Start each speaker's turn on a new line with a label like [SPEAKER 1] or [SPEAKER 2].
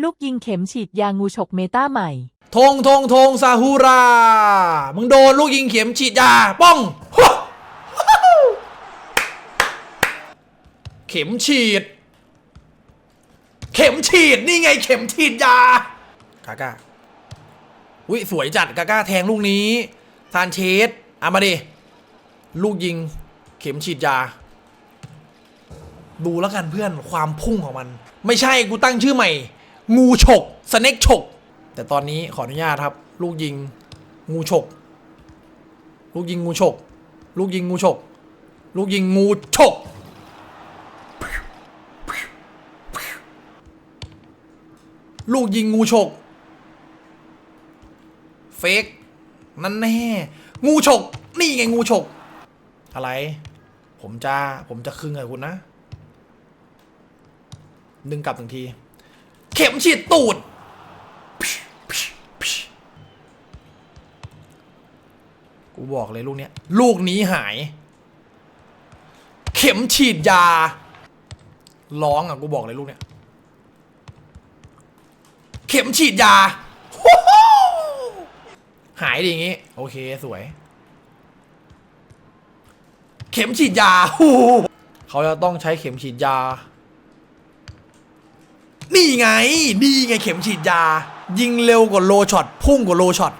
[SPEAKER 1] ลูกยิงเข็มฉีดยางูฉกเมตาใหม่
[SPEAKER 2] ธงธงธงซาฮูรา มึงโดนลูกยิงเข็มฉีดยา ป้อง เข็มฉีด เข็มฉีด นี่ไงเข็มฉีดยากาก้าอุ้ยสวยจัดกาก้าแทงลูกนี้ซานเชสเอามาดิลูกยิง เข็มฉีดยา ดูแล้วกันเพื่อนความพุ่งของมัน ไม่ใช่กูตั้งชื่อใหม่ งูฉกสเน็กฉก แต่ตอนนี้ขออนุญาตครับ ลูกยิงงูฉก ลูกยิงงูฉก ลูกยิงงูฉก ลูกยิงงูฉก ลูกยิงงูฉก เฟกนั่นแน่งูฉก นี่ไงงูฉก อะไร ผมจะ ผมจะคึงกับคุณนะ ดึงกลับหนึ่งที เข็มฉีดตูด กูบอกเลยลูกเนี้ย ลูกนี้หาย เข็มฉีดยา ร้องอะกูบอกเลยลูกเนี้ย เข็มฉีดยา หายดีอย่างงี้ โอเคสวย เข็มฉีดยา เขาจะต้องใช้เข็มฉีดยา ไง ดีไงเข็มฉีดยา ยิงเร็วกว่าโลช็อตพุ่งกว่าโลช็อต